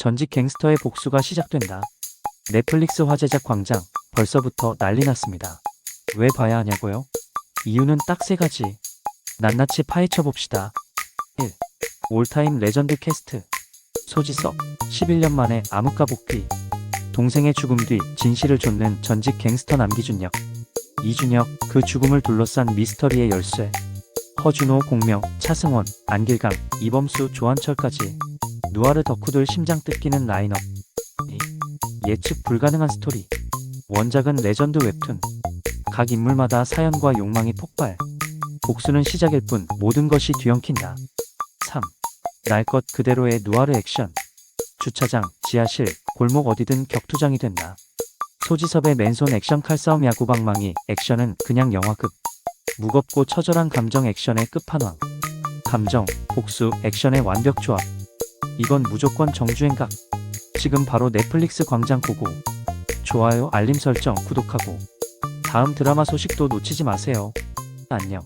전직 갱스터의 복수가 시작된다. 넷플릭스 화제작 광장 벌써부터 난리 났습니다. 왜 봐야 하냐고요? 이유는 딱 세 가지. 낱낱이 파헤쳐 봅시다. 1. 올타임 레전드 캐스트. 소지섭. 11년 만에 암흑가 복귀. 동생의 죽음 뒤 진실을 쫓는 전직 갱스터 남기준역. 이준혁, 그 죽음을 둘러싼 미스터리의 열쇠. 허준호, 공명, 차승원, 안길강, 이범수, 조한철까지 누아르 덕후들 심장 뜯기는 라인업. 이, 예측 불가능한 스토리. 원작은 레전드 웹툰. 각 인물마다 사연과 욕망이 폭발. 복수는 시작일 뿐 모든 것이 뒤엉킨다. 3. 날 것 그대로의 누아르 액션. 주차장, 지하실, 골목 어디든 격투장이 된다. 소지섭의 맨손 액션 칼싸움 야구 방망이 액션은 그냥 영화급. 무겁고 처절한 감정 액션의 끝판왕. 감정, 복수, 액션의 완벽 조합. 이건 무조건 정주행각. 지금 바로 넷플릭스 광장 보고 좋아요, 알림 설정, 구독하고 다음 드라마 소식도 놓치지 마세요. 안녕.